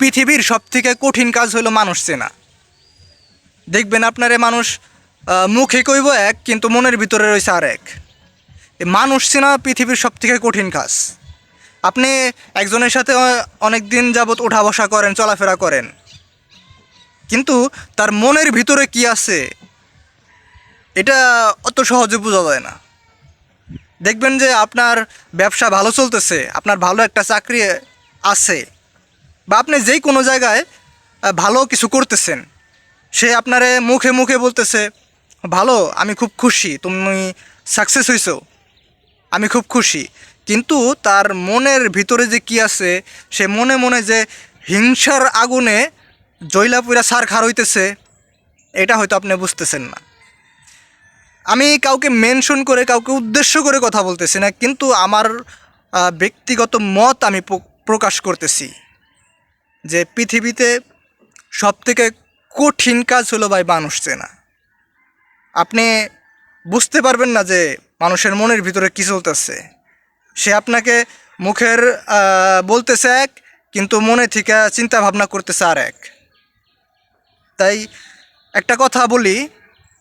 পৃথিবীর সব থেকে কঠিন কাজ হলো মানুষ চেনা। দেখবেন আপনারে মানুষ মুখে কইব এক, কিন্তু মনের ভিতরে রয়েছে আর এক মানুষ চেনা পৃথিবীর সব থেকে কঠিন কাজ। আপনি একজনের সাথে অনেক দিন যাবৎ ওঠা বসা করেন, চলাফেরা করেন। কিন্তু তার মনের ভিতরে কি আছে, এটা অত সহজে বোঝা যায় না। দেখবেন যে আপনার ব্যবসা ভালো চলতেছে, আপনার ভালো একটা চাকরি আছে বা আপনি যেই কোনো জায়গায় ভালো কিছু করতেছেন, সে আপনারে মুখে মুখে বলতেছে, ভালো, আমি খুব খুশি, তুমি সাকসেস হইছো, আমি খুব খুশি। কিন্তু তার মনের ভিতরে যে কি আছে, সে মনে মনে যে হিংসার আগুনে জৈলাপুরা সার খার হইতেছে, এটা হয়তো আপনি বুঝতেছেন না। আমি কাউকে মেনশন করে, কাউকে উদ্দেশ্য করে কথা বলতেছি না, কিন্তু আমার ব্যক্তিগত মত আমি প্রকাশ করতেছি। যে পৃথিবীতে সবথেকে কঠিন কাজ হলো ভাই মানুষ চেনা। আপনি বুঝতে পারবেন না যে মানুষের মনের ভিতরে কী চলতেছে। সে আপনাকে মুখের বলতেছে এক, কিন্তু মনে থেকে চিন্তা ভাবনা করতেছে আর এক। তাই একটা কথা বলি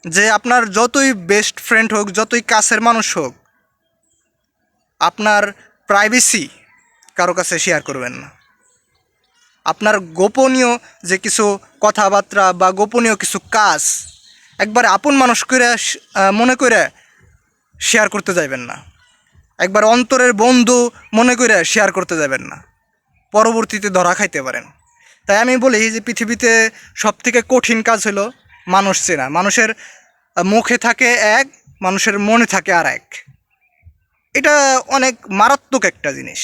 যে আপনার যতই বেস্ট ফ্রেন্ড হোক, যতই কাছের মানুষ হোক, আপনার প্রাইভেসি কারও কাছে শেয়ার করবেন না। আপনার গোপনীয় যে কিছু কথাবার্তা বা গোপনীয় কিছু কাজ, একবার আপন মানুষ করে মনে করে শেয়ার করতে যাবেন না। একবার অন্তরের বন্ধু মনে করে শেয়ার করতে যাবেন না। পরবর্তীতে ধরা খাইতে পারেন। তাই আমি বলি যে পৃথিবীতে সবথেকে কঠিন কাজ হলো মানুষ চেনা। মানুষের মুখে থাকে এক, মানুষের মনে থাকে আর এক এটা অনেক মারাত্মক একটা জিনিস।